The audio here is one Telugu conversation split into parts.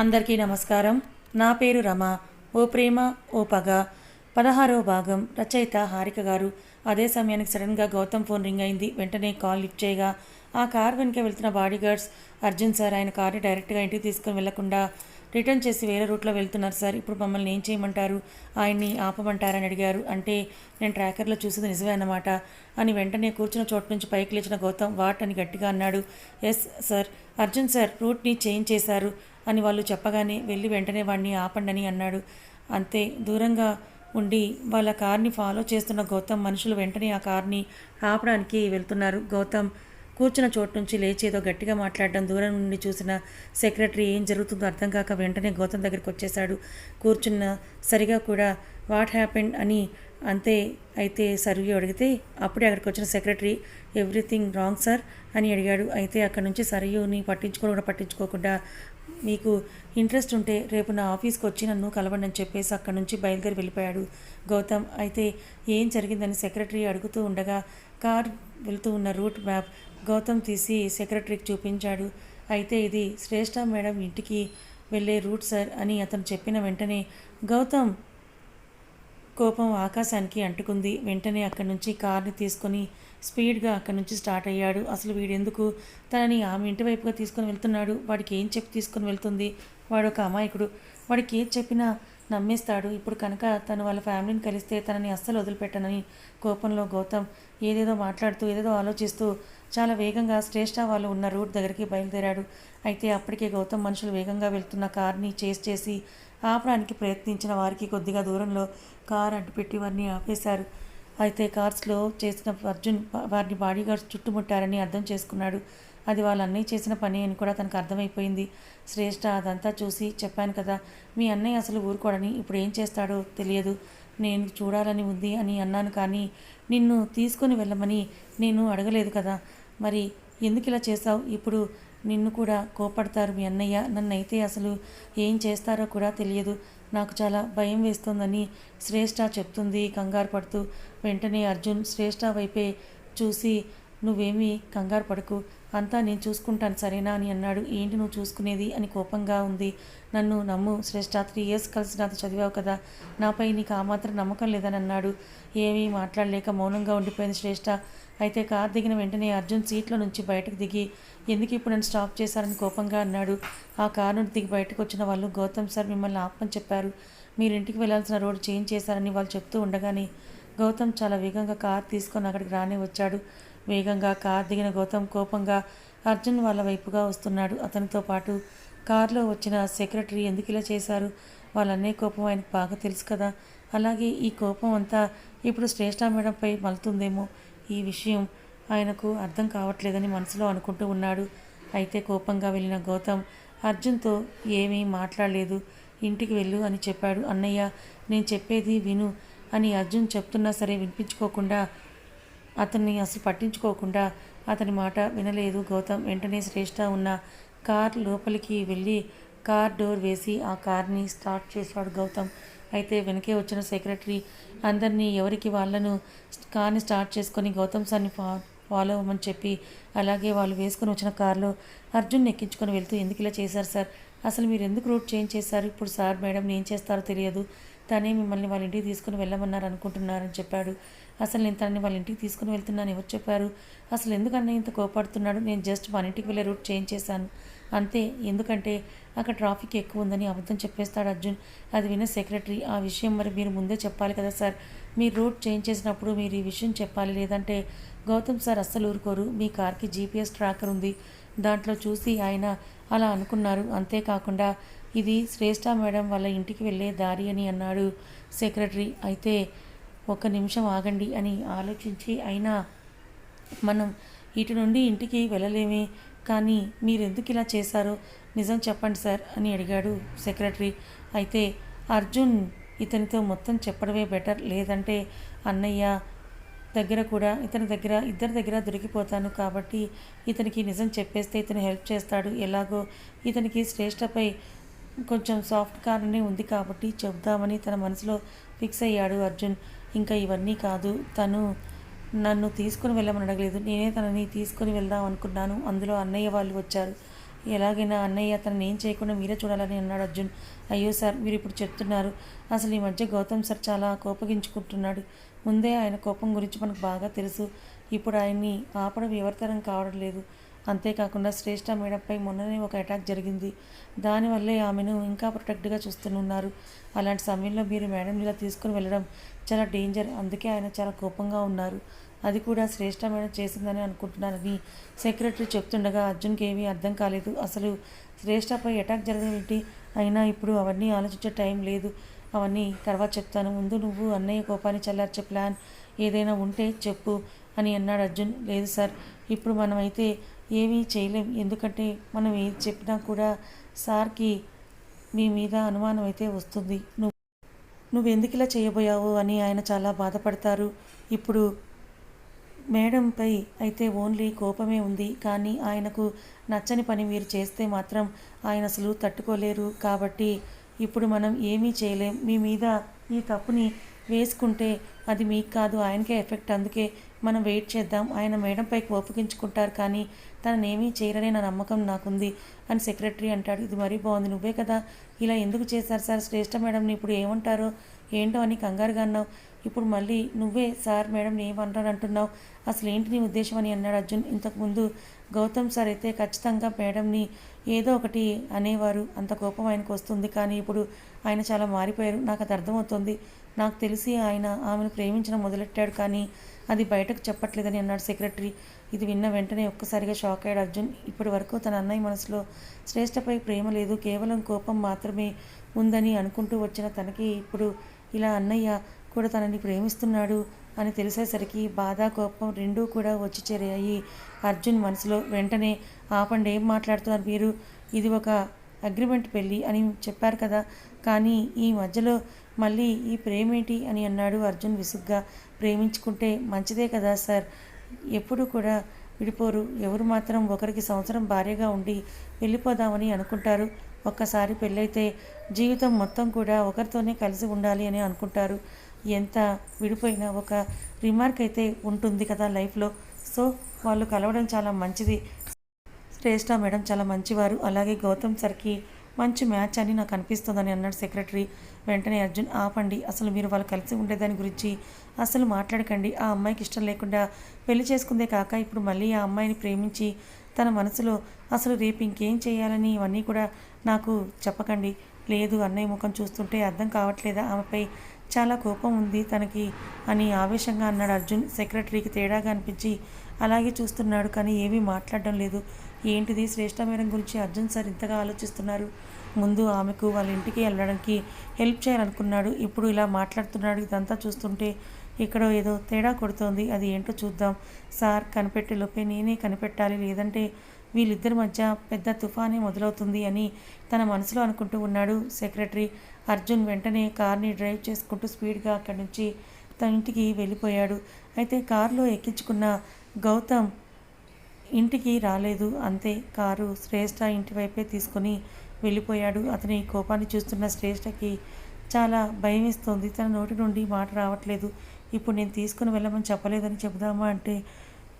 అందరికీ నమస్కారం. నా పేరు రమ. ఓ ప్రేమ ఓ పగ. పదహారో భాగం. రచయిత హారిక గారు. అదే సమయానికి సడన్గా గౌతమ్ ఫోన్ రింగ్ అయింది. వెంటనే కాల్ లిఫ్ట్ చేయగా ఆ కార్ వెనుక వెళ్తున్న బాడీగార్డ్స్ అర్జున్ సార్ ఆయన కార్ని డైరెక్ట్గా ఇంటికి తీసుకుని వెళ్ళకుండా రిటర్న్ చేసి వేరే రూట్లో వెళ్తున్నారు సార్. ఇప్పుడు మమ్మల్ని ఏం చేయమంటారు? ఆయన్ని ఆపమంటారని అడిగారు. అంటే నేను ట్రాకర్లో చూసేది నిజమే అన్నమాట అని వెంటనే కూర్చున్న చోటు నుంచి పైకి లేచిన గౌతమ్ వాట్ అని గట్టిగా అన్నాడు. ఎస్ సార్ అర్జున్ సార్ రూట్ని చేంజ్ చేశారు అని వాళ్ళు చెప్పగానే వెళ్ళి వెంటనే వాడిని ఆపండని అన్నాడు. అంతే దూరంగా ఉండి వాళ్ళ కార్ని ఫాలో చేస్తున్న గౌతమ్ మనుషులు వెంటనే ఆ కార్ని ఆపడానికి వెళ్తున్నారు. గౌతమ్ కూర్చున్న చోటు నుంచి లేచి ఏదో గట్టిగా మాట్లాడడం దూరం నుండి చూసిన సెక్రటరీ ఏం జరుగుతుందో అర్థం కాక వెంటనే గౌతమ్ దగ్గరికి వచ్చేశాడు. కూర్చున్న సరిగా కూడా వాట్ హ్యాపెండ్ అని అంతే అయితే సర్వ్యూ అడిగితే అప్పుడే అక్కడికి వచ్చిన సెక్రటరీ ఎవ్రీథింగ్ రాంగ్ సార్ అని అడిగాడు. అయితే అక్కడ నుంచి సర్వ్యూని పట్టించుకోవడం పట్టించుకోకుండా మీకు ఇంట్రెస్ట్ ఉంటే రేపు నా ఆఫీస్కి వచ్చి నన్ను కలవండి అని చెప్పేసి అక్కడ నుంచి బయలుదేరి వెళ్ళిపోయాడు గౌతమ్. అయితే ఏం జరిగిందని సెక్రటరీ అడుగుతూ ఉండగా కార్ వెళ్తూ ఉన్న రూట్ మ్యాప్ గౌతమ్ తీసి సెక్రటరీకి చూపించాడు. అయితే ఇది శ్రేష్ఠ మేడం ఇంటికి వెళ్ళే రూట్ సార్ అని అతను చెప్పిన వెంటనే గౌతమ్ కోపం ఆకాశానికి అంటుకుంది. వెంటనే అక్కడి నుంచి కార్ని తీసుకొని స్పీడ్గా అక్కడి నుంచి స్టార్ట్ అయ్యాడు. అసలు వీడెందుకు? తనని ఆమె ఇంటి వైపుగా తీసుకొని వెళ్తున్నాడు. వాడికి ఏం చెప్పి తీసుకొని వెళ్తుంది? వాడు ఒక అమాయకుడు. వాడికి ఏది చెప్పినా నమ్మేస్తాడు. ఇప్పుడు కనుక తను వాళ్ళ ఫ్యామిలీని కలిస్తే తనని అస్సలు వదిలిపెట్టనని కోపంలో గౌతమ్ ఏదేదో మాట్లాడుతూ ఏదేదో ఆలోచిస్తూ చాలా వేగంగా శ్రేష్ఠ వాళ్ళు ఉన్న రూట్ దగ్గరికి బయలుదేరాడు. అయితే అప్పటికే గౌతమ్ మనుషులు వేగంగా వెళ్తున్న కార్ని చేస్ చేసి ఆపడానికి ప్రయత్నించిన వారికి కొద్దిగా దూరంలో కార్ అడ్డుపెట్టి వారిని ఆపేశారు. అయితే కార్స్లో చేసిన అర్జున్ వారిని బాడీగార్డ్స్ చుట్టుముట్టారని అర్థం చేసుకున్నాడు. అది వాళ్ళ అన్నయ్య చేసిన పని అని కూడా తనకు అర్థమైపోయింది. శ్రేష్ఠ అదంతా చూసి చెప్పాను కదా మీ అన్నయ్య అసలు ఊరుకోడని ఇప్పుడు ఏం చేస్తాడో తెలియదు. నేను చూడాలని ఉంది అని అన్నాను కానీ నిన్ను తీసుకొని వెళ్ళమని నేను అడగలేదు కదా. మరి ఎందుకు ఇలా చేసావు ఇప్పుడు నిన్ను కూడా కోపడతారు మీ అన్నయ్య. నన్నైతే అసలు ఏం చేస్తారో కూడా తెలియదు. నాకు చాలా భయం వేస్తోందని శ్రేష్ఠ చెప్తుంది కంగారు పడుతూ. వెంటనే అర్జున్ శ్రేష్ఠ వైపే చూసి నువ్వేమీ కంగారు పడకు. అంతా నేను చూసుకుంటాను సరేనా? అని అన్నాడు. ఏంటి నువ్వు చూసుకునేది? అని కోపంగా ఉంది. నన్ను నమ్ము శ్రేష్ఠ. త్రీ ఇయర్స్ కలిసి నాతో చదివావు కదా. నాపై నీకు ఆ మాత్రం నమ్మకం లేదని అన్నాడు. ఏమీ మాట్లాడలేక మౌనంగా ఉండిపోయింది శ్రేష్ఠ. అయితే కార్ దిగిన వెంటనే అర్జున్ సీట్లో నుంచి బయటకు దిగి ఎందుకు ఇప్పుడు నన్ను స్టాప్ చేశారని కోపంగా అన్నాడు. ఆ కారు నుండి దిగి బయటకు వచ్చిన వాళ్ళు గౌతమ్ సార్ మిమ్మల్ని ఆపమని చెప్పారు. మీరు ఇంటికి వెళ్ళాల్సిన రోడ్డు చేంజ్ చేశారని వాళ్ళు చెప్తూ ఉండగానే గౌతమ్ చాలా వేగంగా కార్ తీసుకొని అక్కడికి రానే వచ్చాడు. వేగంగా కార్ దిగిన గౌతమ్ కోపంగా అర్జున్ వాళ్ళ వైపుగా వస్తున్నాడు. అతనితో పాటు కారులో వచ్చిన సెక్రటరీ ఎందుకు ఇలా చేశారు? వాళ్ళన్నే కోపం ఆయనకు బాగా తెలుసు కదా. అలాగే ఈ కోపం అంతా ఇప్పుడు శ్రేష్ఠ మేడంపై మలుతుందేమో. ఈ విషయం ఆయనకు అర్థం కావట్లేదని మనసులో అనుకుంటూ ఉన్నాడు. అయితే కోపంగా వెళ్ళిన గౌతమ్ అర్జున్తో ఏమీ మాట్లాడలేదు ఇంటికి వెళ్ళు అని చెప్పాడు. అన్నయ్య నేను చెప్పేది విను అని అర్జున్ చెప్తున్నా సరే వినిపించుకోకుండా అతన్ని అసలు పట్టించుకోకుండా అతని మాట వినలేదు గౌతమ్. వెంటనే శ్రేష్ఠ ఉన్న కార్ లోపలికి వెళ్ళి కార్ డోర్ వేసి ఆ కార్ని స్టార్ట్ చేశాడు గౌతమ్. అయితే వెనకే వచ్చిన సెక్రటరీ అందరినీ ఎవరికి వాళ్ళను కార్ని స్టార్ట్ చేసుకొని గౌతమ్ సార్ని ఫా ఫాలో అవ్వమని చెప్పి అలాగే వాళ్ళు వేసుకొని వచ్చిన కారులో అర్జున్ ఎక్కించుకొని వెళ్తూ ఎందుకు ఇలా చేశారు సార్? అసలు మీరు ఎందుకు రూట్ చేంజ్ చేశారు? ఇప్పుడు సార్ మేడం ఏం చేస్తారో తెలియదు. తనే మిమ్మల్ని వాళ్ళ ఇంటికి తీసుకుని వెళ్ళమన్నారు అనుకుంటున్నారని చెప్పాడు. అసలు నేను తనని వాళ్ళ ఇంటికి తీసుకుని వెళ్తున్నాను ఎవరు చెప్పారు? అసలు ఎందుకన్నా ఇంత కోపాడుతున్నాడు? నేను జస్ట్ మన ఇంటికి వెళ్ళే రూట్ చేంజ్ చేశాను. అంతే. ఎందుకంటే అక్కడ ట్రాఫిక్ ఎక్కువ ఉందని అబద్ధం చెప్పేస్తాడు అర్జున్. అది విన్న సెక్రటరీ ఆ విషయం మరి మీరు ముందే చెప్పాలి కదా సార్. మీరు రూట్ చేంజ్ చేసినప్పుడు మీరు ఈ విషయం చెప్పాలి. లేదంటే గౌతమ్ సార్ అస్సలు ఊరుకోరు. మీ కార్కి జీపీఎస్ ట్రాకర్ ఉంది. దాంట్లో చూసి ఆయన అలా అనుకున్నారు. అంతేకాకుండా ఇది శ్రేష్ఠ మేడం వాళ్ళ ఇంటికి వెళ్ళే దారి అని అన్నాడు సెక్రటరీ. అయితే ఒక నిమిషం ఆగండి అని ఆలోచించి అయినా మనం ఇటు నుండి ఇంటికి వెళ్ళలేమే. కానీ మీరు ఎందుకు ఇలా చేశారో నిజం చెప్పండి సార్ అని అడిగాడు సెక్రటరీ. అయితే అర్జున్ ఇతనితో మొత్తం చెప్పడమే బెటర్. లేదంటే అన్నయ్య దగ్గర కూడా ఇతని దగ్గర ఇద్దరి దగ్గర దొరికిపోతాను కాబట్టి ఇతనికి నిజం చెప్పేస్తే ఇతను హెల్ప్ చేస్తాడు. ఎలాగో ఇతనికి శ్రేష్టపై కొంచెం సాఫ్ట్ కార్నే ఉంది కాబట్టి చెప్దామని తన మనసులో ఫిక్స్ అయ్యాడు అర్జున్. ఇంకా ఇవన్నీ కాదు. తను నన్ను తీసుకుని వెళ్ళమని అడగలేదు. నేనే తనని తీసుకుని వెళ్దాం అనుకున్నాను. అందులో అన్నయ్య వాళ్ళు వచ్చారు. ఎలాగైనా అన్నయ్య తనని ఏం చేయకుండా మీరే చూడాలని అన్నాడు అర్జున్. అయ్యో సార్ మీరు ఇప్పుడు చెప్తున్నారు. అసలు ఈ మధ్య గౌతమ్ సార్ చాలా కోపగించుకుంటున్నాడు. ముందే ఆయన కోపం గురించి మనకు బాగా తెలుసు. ఇప్పుడు ఆయన్ని ఆపడం ఎవరితరం కావడం లేదు. అంతేకాకుండా శ్రేష్ఠ మేడంపై మొన్ననే ఒక అటాక్ జరిగింది. దానివల్లే ఆమెను ఇంకా ప్రొటెక్ట్గా చూస్తున్నారు. అలాంటి సమయంలో మీరు మేడం ఇలా తీసుకుని వెళ్ళడం చాలా డేంజర్. అందుకే ఆయన చాలా కోపంగా ఉన్నారు. అది కూడా శ్రేష్టమైన చేసిందని అనుకుంటున్నానని సెక్రటరీ చెప్తుండగా అర్జున్కి ఏమీ అర్థం కాలేదు. అసలు శ్రేష్ఠపై అటాక్ జరగడం అయినా ఇప్పుడు అవన్నీ ఆలోచించే టైం లేదు. అవన్నీ తర్వాత చెప్తాను. ముందు నువ్వు అన్నయ్య కోపాన్ని చల్లార్చే ప్లాన్ ఏదైనా ఉంటే చెప్పు అని అన్నాడు అర్జున్. లేదు సార్ ఇప్పుడు మనమైతే ఏమీ చేయలేం. ఎందుకంటే మనం ఏది చెప్పినా కూడా సార్కి మీ మీద అనుమానం అయితే వస్తుంది. నువ్వు నువ్వెందుకు ఇలా చేయబోయావు అని ఆయన చాలా బాధపడతారు. ఇప్పుడు మేడంపై అయితే ఓన్లీ కోపమే ఉంది. కానీ ఆయనకు నచ్చని పని మీరు చేస్తే మాత్రం ఆయన అసలు తట్టుకోలేరు. కాబట్టి ఇప్పుడు మనం ఏమీ చేయలేం. మీ మీద ఈ తప్పుని వేసుకుంటే అది మీకు కాదు ఆయనకే ఎఫెక్ట్. అందుకే మనం వెయిట్ చేద్దాం. ఆయన మేడంపై కోపగించుకుంటారు. కానీ తననేమీ చేయరనే నా నమ్మకం నాకుంది అని సెక్రటరీ అంటాడు. ఇది మరీ బాగుంది. నువ్వే కదా ఇలా ఎందుకు చేశారు సార్? శ్రేష్ఠ మేడంని ఇప్పుడు ఏమంటారు? ఏంటో అని కంగారుగా అన్నావు. ఇప్పుడు మళ్ళీ నువ్వే సార్ మేడం ఏమన్నారు అంటున్నావు? అసలు ఏంటి నీ ఉద్దేశం అని అన్నాడు అర్జున్. ఇంతకుముందు గౌతమ్ సార్ అయితే ఖచ్చితంగా మేడంని ఏదో ఒకటి అనేవారు. అంత కోపం ఆయనకు వస్తుంది. కానీ ఇప్పుడు ఆయన చాలా మారిపోయారు. నాకు అది అర్థమవుతుంది. నాకు తెలిసి ఆయన ఆమెను ప్రేమించడం మొదలెట్టాడు. కానీ అది బయటకు చెప్పట్లేదని అన్నాడు సెక్రటరీ. ఇది విన్న వెంటనే ఒక్కసారిగా షాక్ అయ్యాడు అర్జున్. ఇప్పటి వరకు తన అన్నయ్య మనసులో శ్రేష్టపై ప్రేమ లేదు కేవలం కోపం మాత్రమే ఉందని అనుకుంటూ వచ్చిన తనకి ఇప్పుడు ఇలా అన్నయ్య కూడా తనని ప్రేమిస్తున్నాడు అని తెలిసేసరికి బాధ కోపం రెండూ కూడా వచ్చి చేరాయి. అర్జున్ మనసులో వెంటనే ఆపండి ఏం మాట్లాడుతున్నారు మీరు? ఇది ఒక అగ్రిమెంట్ పెళ్ళి అని చెప్పారు కదా కానీ ఈ మధ్యలో మళ్ళీ ఈ ప్రేమేంటి అని అన్నాడు అర్జున్ విసుగ్గా. ప్రేమించుకుంటే మంచిదే కదా సార్ ఎప్పుడు కూడా విడిపోరు. ఎవరు మాత్రం ఒకరికి సంవత్సరం భార్యగా ఉండి వెళ్ళిపోదామని అనుకుంటారు. ఒక్కసారి పెళ్ళైతే జీవితం మొత్తం కూడా ఒకరితోనే కలిసి ఉండాలి అని అనుకుంటారు. ఎంత విడిపోయినా ఒక రిమార్క్ అయితే ఉంటుంది కదా లైఫ్లో. సో వాళ్ళు కలవడం చాలా మంచిది. శ్రేష్ఠ మేడం చాలా మంచివారు. అలాగే గౌతమ్ సర్కి మంచి మ్యాచ్ అని నాకు అనిపిస్తుందని అన్నాడు సెక్రటరీ. వెంటనే అర్జున్ ఆపండి. అసలు మీరు వాళ్ళు కలిసి ఉండేదాని గురించి అసలు మాట్లాడకండి. ఆ అమ్మాయికి ఇష్టం లేకుండా పెళ్ళి చేసుకుందే కాక ఇప్పుడు మళ్ళీ ఆ అమ్మాయిని ప్రేమించి తన మనసులో అసలు రేపు ఇంకేం చేయాలని ఇవన్నీ కూడా నాకు చెప్పకండి. లేదు అన్నయ్య ముఖం చూస్తుంటే అర్థం కావట్లేదా? ఆమెపై చాలా కోపం ఉంది తనకి అని ఆవేశంగా అన్నాడు అర్జున్. సెక్రటరీకి తేడాగా అనిపించి అలాగే చూస్తున్నాడు కానీ ఏమీ మాట్లాడడం లేదు. ఏంటిది శ్రేష్టమైన మేడం గురించి అర్జున్ సార్ ఇంతగా ఆలోచిస్తున్నారు? ముందు ఆమెకు వాళ్ళ ఇంటికి వెళ్ళడానికి హెల్ప్ చేయాలనుకున్నాడు. ఇప్పుడు ఇలా మాట్లాడుతున్నాడు. ఇదంతా చూస్తుంటే ఇక్కడ ఏదో తేడా కొడుతోంది. అది ఏంటో చూద్దాం. సార్ కనిపెట్టే లోపే నేనే కనిపెట్టాలి. లేదంటే వీళ్ళిద్దరి మధ్య పెద్ద తుఫానే మొదలవుతుంది అని తన మనసులో అనుకుంటూ ఉన్నాడు సెక్రటరీ. అర్జున్ వెంటనే కార్ని డ్రైవ్ చేసుకుంటూ స్పీడ్గా అక్కడి నుంచి తన ఇంటికి వెళ్ళిపోయాడు. అయితే కారులో ఎక్కించుకున్న గౌతమ్ ఇంటికి రాలేదు. అంతే కారు శ్రేష్ఠ ఇంటి వైపే తీసుకొని వెళ్ళిపోయాడు. అతని కోపాన్ని చూస్తున్న శ్రేష్ఠకి చాలా భయం వేస్తోంది తన నోటి నుండి మాట రావట్లేదు. ఇప్పుడు నేను తీసుకుని వెళ్ళమని చెప్పలేదని చెబుదామా అంటే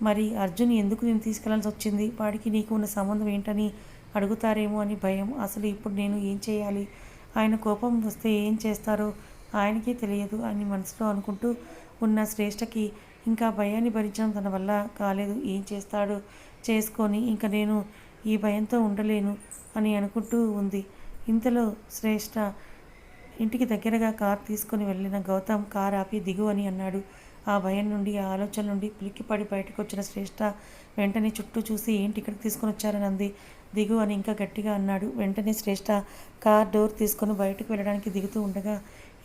మరి అర్జున్ ఎందుకు నేను తీసుకెళ్ళాల్సి వచ్చింది? వాడికి నీకు ఉన్న సంబంధం ఏంటని అడుగుతారేమో అని భయం. అసలు ఇప్పుడు నేను ఏం చేయాలి? ఆయన కోపం వస్తే ఏం చేస్తారో ఆయనకే తెలియదు. అని మనసులో అనుకుంటూ ఉన్న శ్రేష్ఠకి ఇంకా భయాన్ని భరించడం తన వల్ల కాలేదు. ఏం చేస్తాడో? చేసుకొని ఇంకా నేను ఈ భయంతో ఉండలేను అని అనుకుంటూ ఉంది. ఇంతలో శ్రేష్ఠ ఇంటికి దగ్గరగా కార్ తీసుకుని వెళ్ళిన గౌతమ్ కార్ ఆపి దిగు అని అన్నాడు. ఆ భయం నుండి ఆ ఆలోచన నుండి పిలికిపడి బయటకు వచ్చిన శ్రేష్ఠ వెంటనే చుట్టూ చూసి ఏంటి ఇక్కడికి తీసుకొని వచ్చారని అంది. దిగు అని ఇంకా గట్టిగా అన్నాడు. వెంటనే శ్రేష్ఠ కార్ డోర్ తీసుకొని బయటకు వెళ్ళడానికి దిగుతూ ఉండగా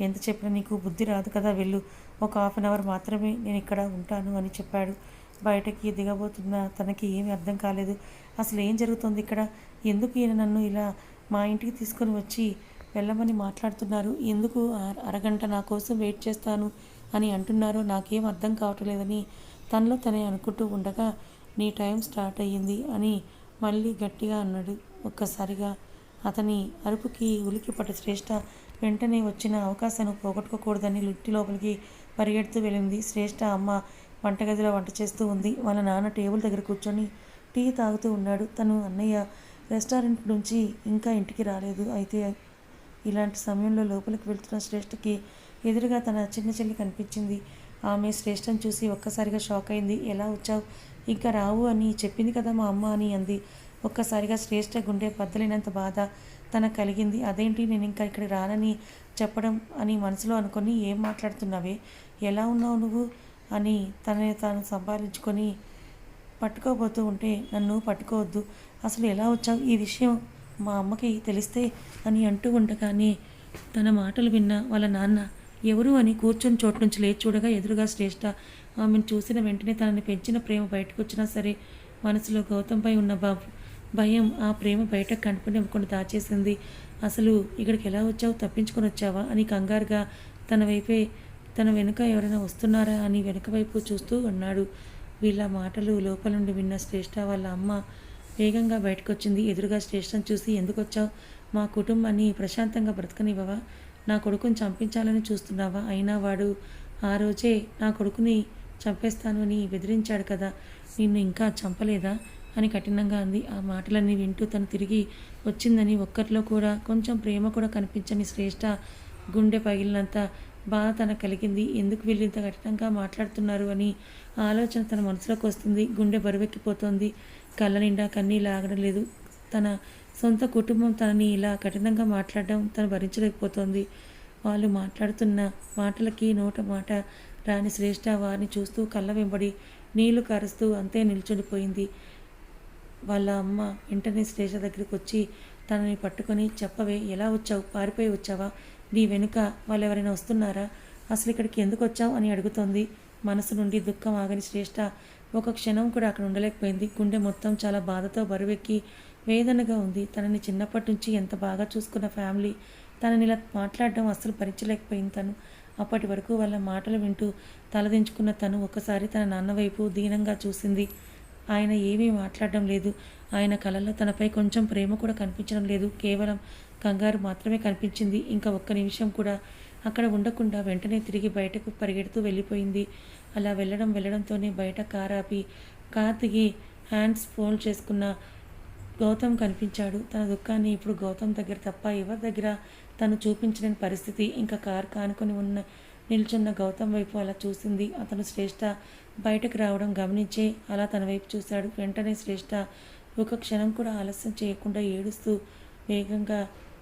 ఎంత చెప్పినా నీకు బుద్ధి రాదు కదా వెళ్ళు. ఒక హాఫ్ అన్ అవర్ మాత్రమే నేను ఇక్కడ ఉంటాను అని చెప్పాడు. బయటకి దిగబోతున్న తనకి ఏమీ అర్థం కాలేదు. అసలు ఏం జరుగుతుంది ఇక్కడ? ఎందుకు ఈయన నన్ను ఇలా మా ఇంటికి తీసుకొని వచ్చి వెళ్ళమని మాట్లాడుతున్నారు. ఎందుకు అర- అరగంట నా కోసం వెయిట్ చేస్తాను అని అంటున్నారో నాకేం అర్థం కావట్లేదని తనలో తనే అనుకుంటూ ఉండగా నీ టైం స్టార్ట్ అయ్యింది అని మళ్ళీ గట్టిగా అన్నాడు. ఒక్కసారిగా అతని అరుపుకి ఉలికిపడ్డ శ్రేష్ఠ వెంటనే వచ్చిన అవకాశాన్ని పోగొట్టుకోకూడదని లిట్టి లోపలికి పరిగెడుతూ వెళ్ళింది. శ్రేష్ఠ అమ్మ వంటగదిలో వంట చేస్తూ ఉంది. వాళ్ళ నాన్న టేబుల్ దగ్గర కూర్చొని టీ తాగుతూ ఉన్నాడు. తను అన్నయ్య రెస్టారెంట్ నుంచి ఇంకా ఇంటికి రాలేదు. అయితే ఇలాంటి సమయంలో లోపలికి వెళ్తున్న శ్రేష్ఠకి ఎదురుగా తన చిన్న చెల్లి కనిపించింది. ఆమె శ్రేష్ఠం చూసి ఒక్కసారిగా షాక్ అయింది. ఎలా వచ్చావు? ఇంకా రావు అని చెప్పింది కదా మా అమ్మ అని అంది. ఒక్కసారిగా శ్రేష్ఠ గుండె పద్దలేనంత బాధ తనకు కలిగింది. అదేంటి? నేను ఇంకా ఇక్కడ రానని చెప్పడం అని మనసులో అనుకొని ఏం మాట్లాడుతున్నావే? ఎలా ఉన్నావు నువ్వు? అని తనని తాను సంపాదించుకొని పట్టుకోబోతూ ఉంటే నన్ను పట్టుకోవద్దు. అసలు ఎలా వచ్చావు? ఈ విషయం మా అమ్మకి తెలిస్తే అని అంటూ ఉండగానే తన మాటలు విన్న వాళ్ళ నాన్న ఎవరు? అని కూర్చొని చోటు నుంచి లేచి చూడగా ఎదురుగా శ్రేష్ఠ ఆమెను చూసిన వెంటనే తనని పెంచిన ప్రేమ బయటకు వచ్చినా సరే మనసులో గౌతంపై ఉన్న బాబు భయం ఆ ప్రేమ బయటకు కనిపించకుండా దాచేసింది. అసలు ఇక్కడికి ఎలా వచ్చావు? తప్పించుకొని వచ్చావా? అని కంగారుగా తన వైపే తన వెనుక ఎవరైనా వస్తున్నారా? అని వెనుక వైపు చూస్తూ ఉన్నాడు వీళ్ళ మాటలు లోపల నుండి విన్న శ్రేష్ఠ వాళ్ళ అమ్మ వేగంగా బయటకు వచ్చింది ఎదురుగా శ్రేష్టను చూసి ఎందుకు వచ్చావు మా కుటుంబాన్ని ప్రశాంతంగా బ్రతకనివ్వవా? నా కొడుకుని చంపించాలని చూస్తున్నావా? అయినా వాడు ఆ రోజే నా కొడుకుని చంపేస్తాను అని బెదిరించాడు కదా. నిన్ను ఇంకా చంపలేదా? అని కఠినంగా అంది. ఆ మాటలన్నీ వింటూ తను తిరిగి వచ్చిందని ఒక్కరిలో కూడా కొంచెం ప్రేమ కూడా కనిపించని శ్రేష్ఠ గుండె పగిలినంత బాధ తనకు కలిగింది. ఎందుకు వీళ్ళు ఇంత కఠినంగా మాట్లాడుతున్నారు అని ఆలోచన తన మనసులోకి వస్తుంది. గుండె బరువెక్కిపోతోంది. కళ్ళ నిండా కన్నీళ్ళు ఆగడం లేదు. తన సొంత కుటుంబం తనని ఇలా కఠినంగా మాట్లాడడం తను భరించలేకపోతోంది. వాళ్ళు మాట్లాడుతున్న మాటలకి నోట మాట రాని శ్రేష్ఠ వారిని చూస్తూ కళ్ళ వెంబడి నీళ్ళు కారుస్తూ అంతే నిల్చుండిపోయింది. వాళ్ళ అమ్మ వెంటనే శ్రేష దగ్గరికి వచ్చి తనని పట్టుకొని చెప్పవే ఎలా వచ్చావు? పారిపోయి వచ్చావా? నీ వెనుక వాళ్ళు ఎవరైనా వస్తున్నారా? అసలు ఇక్కడికి ఎందుకు వచ్చావు అని అడుగుతోంది. మనసు నుండి దుఃఖం ఆగని శ్రేష్ఠ ఒక క్షణం కూడా అక్కడ ఉండలేకపోయింది. గుండె మొత్తం చాలా బాధతో బరువెక్కి వేదనగా ఉంది. తనని చిన్నప్పటి నుంచి ఎంత బాగా చూసుకున్న ఫ్యామిలీ తనని ఇలా మాట్లాడడం అస్సలు భరించలేకపోయింది తను. అప్పటి వరకు వాళ్ళ మాటలు వింటూ తలదించుకున్న తను ఒకసారి తన నాన్న వైపు దీనంగా చూసింది. ఆయన ఏమీ మాట్లాడడం లేదు. ఆయన కళల్లో తనపై కొంచెం ప్రేమ కూడా కనిపించడం లేదు. కేవలం కంగారు మాత్రమే కనిపించింది. ఇంకా ఒక్క నిమిషం కూడా అక్కడ ఉండకుండా వెంటనే తిరిగి బయటకు పరిగెడుతూ వెళ్ళిపోయింది. అలా వెళ్ళడం వెళ్ళడంతోనే బయట కార్ ఆపి కార్ దిగి హ్యాండ్స్ ఫోల్డ్ చేసుకున్న గౌతమ్ కనిపించాడు. తన దుఃఖాన్ని ఇప్పుడు గౌతమ్ దగ్గర తప్ప ఎవరి దగ్గర? తను చూపించలేని పరిస్థితి. ఇంకా కార్ కానుకొని ఉన్న నిల్చున్న గౌతమ్ వైపు అలా చూసింది. అతను శ్రేష్ఠ బయటకు రావడం గమనించే అలా తన వైపు చూశాడు. వెంటనే శ్రేష్ఠ ఒక క్షణం కూడా ఆలస్యం చేయకుండా ఏడుస్తూ వేగంగా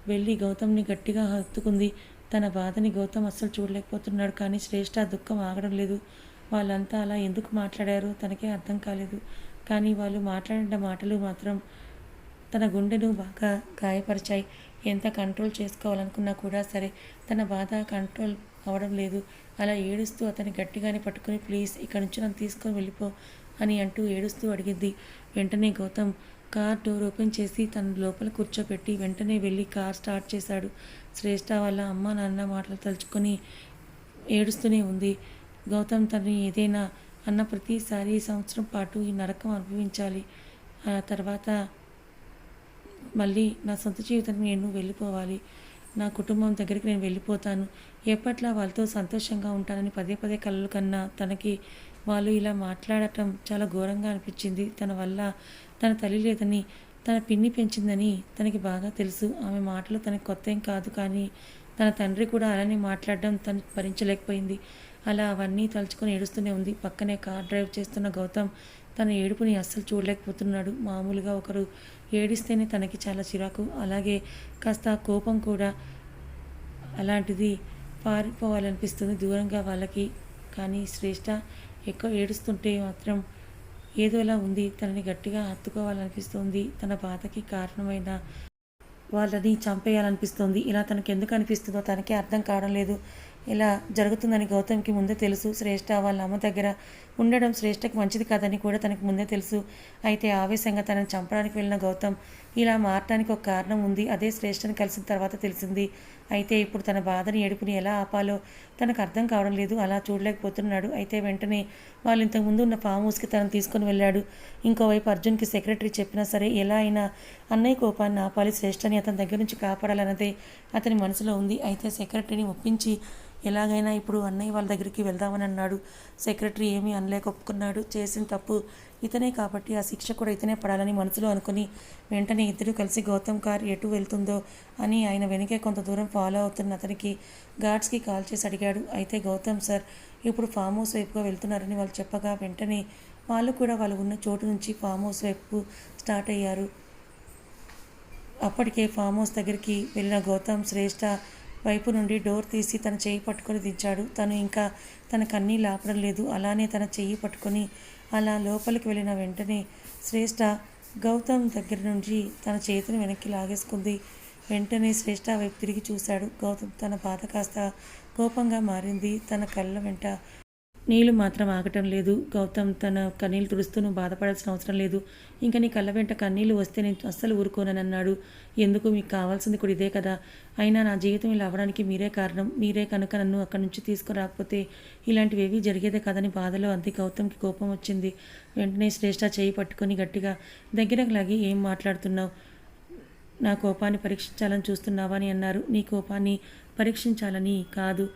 వెళ్ళి గౌతమ్ని గట్టిగా హత్తుకుంది. తన బాధని గౌతమ్ అస్సలు చూడలేకపోతున్నాడు కానీ శ్రేష్ఠ దుఃఖం ఆగడం లేదు. వాళ్ళంతా అలా ఎందుకు మాట్లాడారు తనకే అర్థం కాలేదు. కానీ వాళ్ళు మాట్లాడిన మాటలు మాత్రం తన గుండెను బాగా గాయపరిచాయి. ఎంత కంట్రోల్ చేసుకోవాలనుకున్నా కూడా సరే తన బాధ కంట్రోల్ అవడం లేదు. అలా ఏడుస్తూ అతని గట్టిగానే పట్టుకొని ప్లీజ్ ఇక్కడి నుంచి నన్ను తీసుకొని వెళ్ళిపో అని అంటూ ఏడుస్తూ అడిగింది. వెంటనే గౌతమ్ కార్ డోర్ ఓపెన్ చేసి తన లోపల కూర్చోపెట్టి వెంటనే వెళ్ళి కార్ స్టార్ట్ చేశాడు. శ్రేష్ఠ వాళ్ళ అమ్మ నాన్న మాటలు తలుచుకొని ఏడుస్తూనే ఉంది. గౌతమ్ తనని ఏదైనా అన్న ప్రతిసారి సంవత్సరం పాటు ఈ నరకం అనుభవించాలి. ఆ తర్వాత మళ్ళీ నా సొంత జీవితం నేను వెళ్ళిపోవాలి. నా కుటుంబం దగ్గరికి నేను వెళ్ళిపోతాను. ఎప్పట్లా వాళ్ళతో సంతోషంగా ఉంటానని పదే పదే కలలు కన్నా తనకి వాళ్ళు ఇలా మాట్లాడటం చాలా ఘోరంగా అనిపించింది. తన వల్ల తన తల్లి లేదని తన పిన్ని పెంచిందని తనకి బాగా తెలుసు. ఆమె మాటలు తనకి కొత్త ఏం కాదు కానీ తన తండ్రి కూడా అలానే మాట్లాడడం తను భరించలేకపోయింది. అలా అవన్నీ తలుచుకొని ఏడుస్తూనే ఉంది. పక్కనే కార్ డ్రైవ్ చేస్తున్న గౌతమ్ తన ఏడుపుని అస్సలు చూడలేకపోతున్నాడు. మామూలుగా ఒకరు ఏడిస్తేనే తనకి చాలా చిరాకు. అలాగే కాస్త కోపం కూడా అలాంటిది పారిపోవాలనిపిస్తుంది దూరంగా వాళ్ళకి. కానీ శ్రేష్ఠ ఎక్కువ ఏడుస్తుంటే మాత్రం ఏదోలా ఉంది. తనని గట్టిగా హత్తుకోవాలనిపిస్తుంది. తన బాధకి కారణమైన వాళ్ళని చంపేయాలనిపిస్తుంది. ఇలా తనకి ఎందుకు అనిపిస్తుందో తనకే అర్థం కావడం లేదు. ఇలా జరుగుతుందని గౌతమ్కి ముందే తెలుసు. శ్రేష్ఠ వాళ్ళ అమ్మ దగ్గర ఉండడం శ్రేష్ఠకు మంచిది కాదని కూడా తనకు ముందే తెలుసు. అయితే ఆవేశంగా తనని చంపడానికి వెళ్ళిన గౌతమ్ ఇలా మారటానికి ఒక కారణం ఉంది. అదే శ్రేష్ఠని కలిసిన తర్వాత తెలిసింది. అయితే ఇప్పుడు తన బాధని ఏడుపుని ఎలా ఆపాలో తనకు అర్థం కావడం లేదు. అలా చూడలేకపోతున్నాడు. అయితే వెంటనే వాళ్ళు ఇంతకుముందు ఉన్న ఫామ్ హౌస్కి తనను తీసుకొని వెళ్ళాడు. ఇంకోవైపు అర్జున్కి సెక్రటరీ చెప్పినా సరే ఎలా అయినా అన్నయ్య కోపాన్ని ఆపాలి. శ్రేష్ఠని అతని దగ్గర నుంచి కాపాడాలన్నదే అతని మనసులో ఉంది. అయితే సెక్రటరీని ఒప్పించి ఎలాగైనా ఇప్పుడు అన్నయ్య వాళ్ళ దగ్గరికి వెళ్దామని అన్నాడు. సెక్రటరీ ఏమీ అనలేక ఒప్పుకున్నాడు చేసిన తప్పు ఇతనే కాబట్టి ఆ శిక్ష కూడా ఇతనే పడాలని మనసులో అనుకుని వెంటనే ఇద్దరు కలిసి గౌతమ్ కార్ ఎటు వెళ్తుందో అని ఆయన వెనకే కొంత దూరం ఫాలో అవుతున్న అతనికి గార్డ్స్కి కాల్ చేసి అడిగాడు. అయితే గౌతమ్ సార్ ఇప్పుడు ఫామ్ హౌస్ వైపుగా వెళ్తున్నారని వాళ్ళు చెప్పగా వెంటనే వాళ్ళు కూడా వాళ్ళు ఉన్న చోటు నుంచి ఫామ్ హౌస్ వైపు స్టార్ట్ అయ్యారు. అప్పటికే ఫామ్ హౌస్ దగ్గరికి వెళ్ళిన గౌతమ్ శ్రేష్ఠ వైపు నుండి డోర్ తీసి తన చెయ్యి పట్టుకొని దించాడు. తను ఇంకా తన కన్నీళ్ళు ఆపడం లేదు. అలానే తన చెయ్యి పట్టుకొని అలా లోపలికి వెళ్ళిన వెంటనే శ్రేష్ఠ గౌతమ్ దగ్గర నుంచి తన చేతిని వెనక్కి లాగేసుకుంది. వెంటనే శ్రేష్ఠ వైపు తిరిగి చూశాడు. గౌతమ్ తన బాధ కాస్త కోపంగా మారింది. తన కళ్ళ వెంట నీళ్ళు మాత్రం ఆగటం లేదు. గౌతమ్ తన కన్నీళ్ళు తుడుస్తూ నువ్వు బాధపడాల్సిన అవసరం లేదు. ఇంకా నీ కళ్ళ వెంట కన్నీళ్ళు వస్తే నేను అస్సలు ఊరుకోనని అన్నాడు ఎందుకు? మీకు కావాల్సింది కూడా ఇదే కదా. అయినా నా జీవితం ఇలా అవ్వడానికి మీరే కారణం. మీరే కనుక నన్ను అక్కడి నుంచి తీసుకురాకపోతే ఇలాంటివి ఏవి జరిగేదే కదని బాధలో అంది గౌతమ్కి కోపం వచ్చింది. వెంటనే శ్రేష్ఠ చేయి పట్టుకొని గట్టిగా దగ్గరకు లాగి ఏం మాట్లాడుతున్నావు? నా కోపాన్ని పరీక్షించాలని చూస్తున్నావా? అని అన్నారు. నీ కోపాన్ని పరీక్షించాలని కాదు.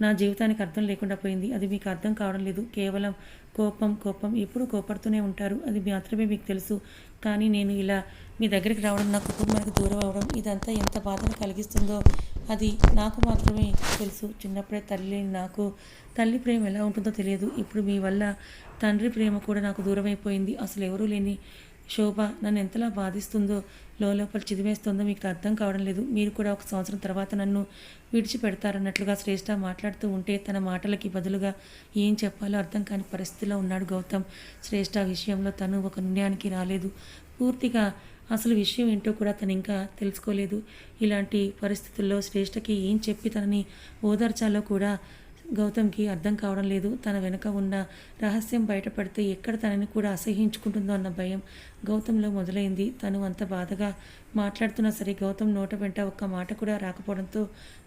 నా జీవితానికి అర్థం లేకుండా పోయింది. అది మీకు అర్థం కావడం లేదు. కేవలం కోపం కోపం. ఎప్పుడు కోపడుతూనే ఉంటారు. అది మాత్రమే మీకు తెలుసు. కానీ నేను ఇలా మీ దగ్గరికి రావడం నా కుటుంబానికి దూరం అవడం ఇదంతా ఎంత బాధను కలిగిస్తుందో అది నాకు మాత్రమే తెలుసు. చిన్నప్పుడే తల్లి నాకు తల్లి ప్రేమ ఎలా ఉంటుందో తెలియదు. ఇప్పుడు మీ వల్ల తండ్రి ప్రేమ కూడా నాకు దూరమైపోయింది. అసలు ఎవరూ లేని శోభ నన్ను ఎంతలా బాధిస్తుందో లోపల చిదివేస్తుందో మీకు అర్థం కావడం లేదు. మీరు కూడా ఒక సంవత్సరం తర్వాత నన్ను విడిచిపెడతారన్నట్లుగా శ్రేష్ఠ మాట్లాడుతూ ఉంటే తన మాటలకి బదులుగా ఏం చెప్పాలో అర్థం కాని పరిస్థితిలో ఉన్నాడు గౌతమ్. శ్రేష్ఠ విషయంలో తను ఒక నిర్ణయానికి రాలేదు. పూర్తిగా అసలు విషయం ఏంటో కూడా తను ఇంకా తెలుసుకోలేదు. ఇలాంటి పరిస్థితుల్లో శ్రేష్ఠకి ఏం చెప్పి తనని ఓదార్చాలో కూడా గౌతమ్కి అర్థం కావడం లేదు. తన వెనుక ఉన్న రహస్యం బయటపడితే ఎక్కడ తనని కూడా అసహించుకుంటుందో అన్న భయం గౌతంలో మొదలైంది. తను అంత బాధగా మాట్లాడుతున్నా సరే గౌతమ్ నోట వెంట ఒక్క మాట కూడా రాకపోవడంతో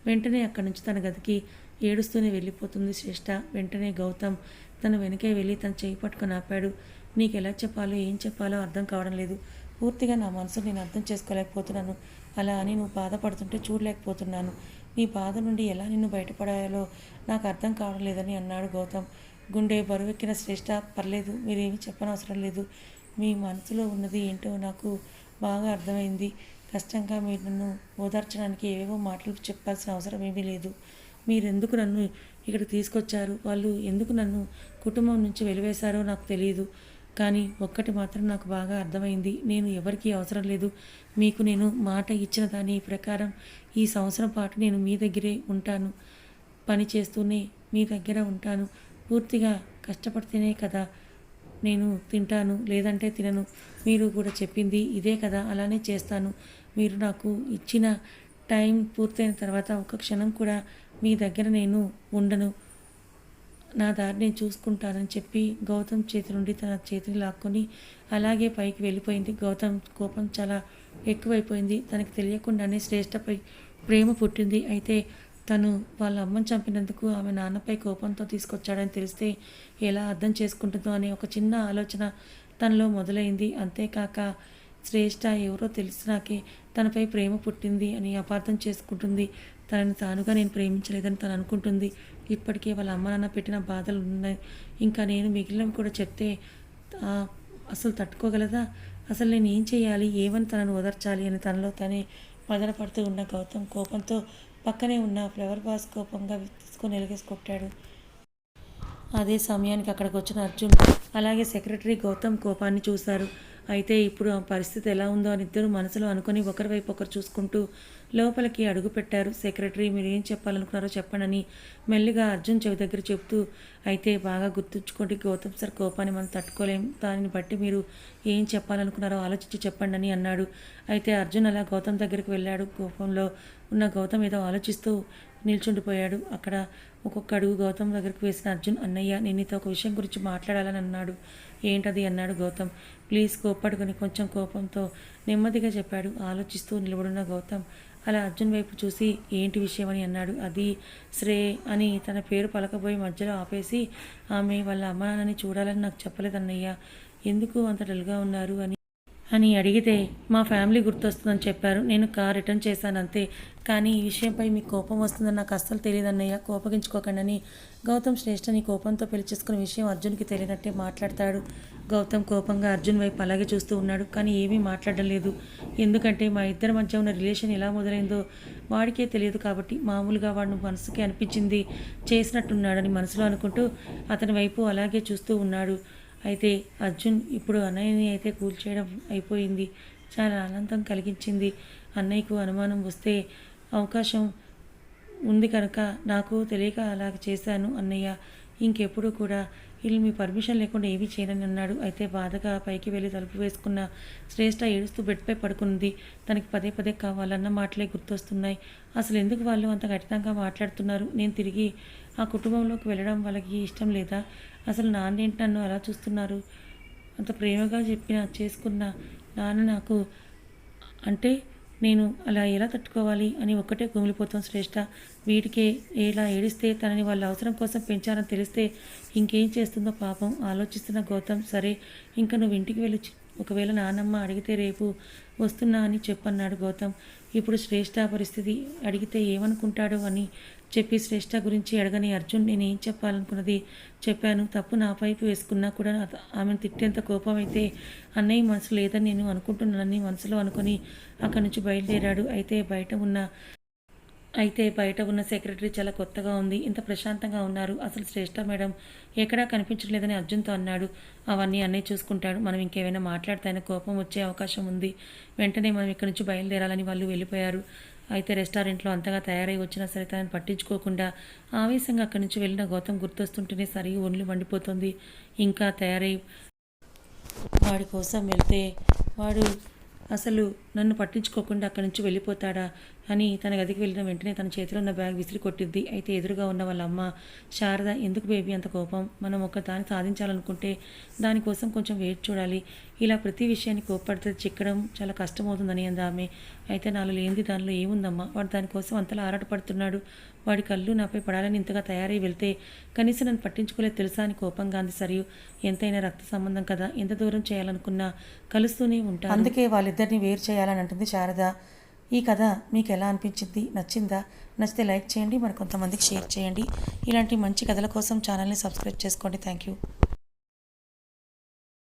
వెంటనే అక్కడి నుంచి తన గదికి ఏడుస్తూనే వెళ్ళిపోతుంది శ్రేష్ఠ వెంటనే గౌతమ్ తన వెనకే వెళ్ళి తన చేయి పట్టుకొని ఆపాడు. నీకు ఎలా చెప్పాలో ఏం చెప్పాలో అర్థం కావడం లేదు. పూర్తిగా నా మనసు నేను అర్థం చేసుకోలేకపోతున్నాను. అలా అని నువ్వు బాధపడుతుంటే చూడలేకపోతున్నాను. నీ బాధ నుండి ఎలా నిన్ను బయటపడాలో నాకు అర్థం కావడం లేదని అన్నాడు గౌతమ్. గుండె బరువెక్కిన శ్రేష్ఠ పర్లేదు మీరేమీ చెప్పనవసరం లేదు. మీ మనసులో ఉన్నది ఏంటో నాకు బాగా అర్థమైంది. కష్టంగా మీరు నన్ను ఓదార్చడానికి ఏవేవో మాటలు చెప్పాల్సిన అవసరం ఏమీ లేదు. మీరెందుకు నన్ను ఇక్కడ తీసుకొచ్చారు? వాళ్ళు ఎందుకు నన్ను కుటుంబం నుంచి వెలివేశారో నాకు తెలియదు. కానీ ఒక్కటి మాత్రం నాకు బాగా అర్థమైంది. నేను ఎవరికీ అవసరం లేదు. మీకు నేను మాట ఇచ్చిన దాని ప్రకారం ఈ సంవత్సరం పాటు నేను మీ దగ్గరే ఉంటాను. పని చేస్తూనే మీ దగ్గర ఉంటాను. పూర్తిగా కష్టపడితేనే కదా నేను తింటాను లేదంటే తినను. మీరు కూడా చెప్పింది ఇదే కదా అలానే చేస్తాను. మీరు నాకు ఇచ్చిన టైం పూర్తయిన తర్వాత ఒక క్షణం కూడా మీ దగ్గర నేను ఉండను. నా దారి నేను చూసుకుంటానని చెప్పి గౌతమ్ చేతి నుండి తన చేతిని లాక్కొని అలాగే పైకి వెళ్ళిపోయింది. గౌతమ్ కోపం చాలా ఎక్కువైపోయింది. తనకి తెలియకుండానే శ్రేష్టపై ప్రేమ పుట్టింది. అయితే తను వాళ్ళ అమ్మని చంపినందుకు ఆమె నాన్నపై కోపంతో తీసుకొచ్చాడని తెలిస్తే ఎలా అర్థం చేసుకుంటుందో అనే ఒక చిన్న ఆలోచన తనలో మొదలైంది. అంతేకాక శ్రేష్ఠ ఎవరో తెలిసినాకే తనపై ప్రేమ పుట్టింది అని అపార్థం చేసుకుంటుంది. తనని తానుగా నేను ప్రేమించలేదని తను అనుకుంటుంది. ఇప్పటికే వాళ్ళ అమ్మ నాన్న పెట్టిన బాధలు ఉన్నాయి. ఇంకా నేను మిగిలిన కూడా చెప్తే అసలు తట్టుకోగలదా? అసలు నేను ఏం చేయాలి? ఏమని తనను ఓదార్చాలి అని తనలో తనే మదనపడుతూ ఉన్న గౌతమ్ కోపంతో పక్కనే ఉన్న ఫ్లవర్ బాస్ కోపంగా తీసుకొని ఎలిగేసి కొట్టాడు. అదే సమయానికి అక్కడికి వచ్చిన అర్జున్ అలాగే సెక్రటరీ గౌతమ్ కోపాన్ని చూశారు. అయితే ఇప్పుడు ఆ పరిస్థితి ఎలా ఉందో అని ఇద్దరు మనసులో అనుకుని ఒకరి వైపు ఒకరు చూసుకుంటూ లోపలికి అడుగు పెట్టారు. సెక్రటరీ మీరు ఏం చెప్పాలనుకున్నారో చెప్పండి మెల్లిగా అర్జున్ చెవి దగ్గర చెప్తూ అయితే బాగా గుర్తుంచుకోండి గౌతమ్ సార్ కోపాన్ని మనం తట్టుకోలేం. దానిని బట్టి మీరు ఏం చెప్పాలనుకున్నారో ఆలోచించి చెప్పండి అని అన్నాడు. అయితే అర్జున్ అలా గౌతమ్ దగ్గరికి వెళ్ళాడు. కోపంలో ఉన్న గౌతమ్ ఏదో ఆలోచిస్తూ నిల్చుండిపోయాడు. అక్కడ ఒక్కొక్క అడుగు గౌతమ్ దగ్గరికి వేసిన అర్జున్ అన్నయ్య నేను ఒక విషయం గురించి మాట్లాడాలని అన్నాడు. ఏంటది అన్నాడు గౌతమ్. ప్లీజ్ కోప్పడుకుని కొంచెం కోపంతో నెమ్మదిగా చెప్పాడు. ఆలోచిస్తూ నిలబడున్న గౌతమ్. అలా అర్జున్ వైపు చూసి ఏంటి విషయం అని అన్నాడు. అది శ్రే అని తన పేరు పలకబోయి మధ్యలో ఆపేసి ఆమె వాళ్ళ అమ్మనాన్ని చూడాలని నాకు చెప్పలేదన్నయ్య. ఎందుకు అంత డల్గా ఉన్నారు అని అని అడిగితే మా ఫ్యామిలీ గుర్తొస్తుందని చెప్పారు. నేను కార్ రిటర్న్ చేశాను అంతే. కానీ ఈ విషయంపై మీకు కోపం వస్తుందని నాకు అస్సలు తెలియదన్నయ్య కోపగించుకోకండి అని గౌతమ్ శ్రేష్ఠని కోపంతో పెళ్ళి చేసుకున్న విషయం అర్జున్కి తెలియనట్టే మాట్లాడతాడు. గౌతమ్ కోపంగా అర్జున్ వైపు అలాగే చూస్తూ ఉన్నాడు. కానీ ఏమీ మాట్లాడడం లేదు. ఎందుకంటే మా ఇద్దరి మధ్య ఉన్న రిలేషన్ ఎలా మొదలైందో వాడికే తెలియదు కాబట్టి మామూలుగా వాడు మనసుకి అనిపించింది చేసినట్టున్నాడని మనసులో అనుకుంటూ అతని వైపు అలాగే చూస్తూ ఉన్నాడు. అయితే అర్జున్ ఇప్పుడు అన్నయ్యని అయితే కూల్చేయడం అయిపోయింది. చాలా ఆనందం కలిగించింది. అన్నయ్యకు అనుమానం వస్తే అవకాశం ఉంది కనుక నాకు తెలియక అలా చేశాను అన్నయ్య. ఇంకెప్పుడు కూడా వీళ్ళు మీ పర్మిషన్ లేకుండా ఏమీ చేయనని అన్నాడు. అయితే బాధగా పైకి వెళ్ళి తలుపు వేసుకున్న శ్రేష్ఠ ఏడుస్తూ బెడ్పై పడుకుంది. తనకి పదే పదే కావాలన్న మాటలే గుర్తొస్తున్నాయి. అసలు ఎందుకు వాళ్ళు అంత కఠినంగా మాట్లాడుతున్నారు? నేను తిరిగి ఆ కుటుంబంలోకి వెళ్ళడం వాళ్ళకి ఇష్టం లేదా? అసలు నాన్నేంటి నన్ను అలా చూస్తున్నారు? అంత ప్రేమగా చెప్పిన చేసుకున్న నాన్న నాకు అంటే నేను అలా ఎలా తట్టుకోవాలి అని ఒక్కటే కుమిలిపోతాం శ్రేష్ఠ వీటికే ఎలా ఏడిస్తే తనని వాళ్ళ అవసరం కోసం పెంచారని తెలిస్తే ఇంకేం చేస్తుందో పాపం ఆలోచిస్తున్న గౌతమ్. సరే ఇంకా నువ్వు ఇంటికి వెళ్ళి ఒకవేళ నాన్నమ్మ అడిగితే రేపు వస్తున్నా అని చెప్పన్నాడు గౌతమ్. ఇప్పుడు శ్రేష్ఠ పరిస్థితి అడిగితే ఏమనుకుంటాడో అని చెప్పి శ్రేష్ఠ గురించి అడగని అర్జున్ నేను ఏం చెప్పాలనుకున్నది చెప్పాను. తప్పు నా పైపు వేసుకున్నా కూడా ఆమెను తిట్టేంత కోపం అయితే అన్నయ్య మనసు లేదని నేను అనుకుంటున్నానని మనసులో అనుకొని అక్కడి నుంచి బయలుదేరాడు. అయితే బయట ఉన్న అయితే బయట ఉన్న సెక్రటరీ చాలా కొత్తగా ఉంది. ఇంత ప్రశాంతంగా ఉన్నారు. అసలు శ్రేష్ఠ మేడం ఎక్కడా కనిపించట్లేదని అర్జున్తో అన్నాడు. అవన్నీ అన్నీ చూసుకుంటాడు. మనం ఇంకేమైనా మాట్లాడితే ఆయన కోపం వచ్చే అవకాశం ఉంది. వెంటనే మనం ఇక్కడి నుంచి బయలుదేరాలని వాళ్ళు వెళ్ళిపోయారు. అయితే రెస్టారెంట్లో అంతగా తయారై వచ్చినా సరే తనని పట్టించుకోకుండా ఆవేశంగా అక్కడి నుంచి వెళ్ళిన గౌతమ్ గుర్తొస్తుంటేనే సరిగి ఒళ్ళు మండిపోతుంది. ఇంకా తయారై వాడి కోసం వెళ్తే వాడు అసలు నన్ను పట్టించుకోకుండా అక్కడి నుంచి వెళ్ళిపోతాడా అని తన గదికి వెళ్ళిన వెంటనే తన చేతిలో ఉన్న బ్యాగ్ విసిరి కొట్టిద్ది. అయితే ఎదురుగా ఉన్న వాళ్ళ అమ్మ శారద ఎందుకు బేబీ అంత కోపం? మనం ఒక దాన్ని సాధించాలనుకుంటే దానికోసం కొంచెం వేచి చూడాలి. ఇలా ప్రతి విషయాన్ని కోప్పడితే చిక్కడం చాలా కష్టమవుతుందని అంది ఆమె. అయితే నాలో లేనిది దానిలో ఏముందమ్మా? వాడు దానికోసం అంతలా ఆరాటపడుతున్నాడు. వాడి కళ్ళు నాపై పడాలని ఇంతగా తయారై వెళ్తే కనీసం నన్ను పట్టించుకోలేదు తెలుసా అని కోపంగా అంది సరియు. ఎంతైనా రక్త సంబంధం కదా? ఎంత దూరం చేయాలనుకున్నా కలుస్తూనే ఉంటాను అందుకే వాళ్ళిద్దరిని వేరు చేయాలి. చేయాలని అంటుంది శారద. ఈ కథ మీకు ఎలా అనిపించింది? నచ్చిందా? నచ్చితే లైక్ చేయండి మరి కొంతమందికి షేర్ చేయండి. ఇలాంటి మంచి కథల కోసం ఛానల్ని సబ్స్క్రైబ్ చేసుకోండి. Thank you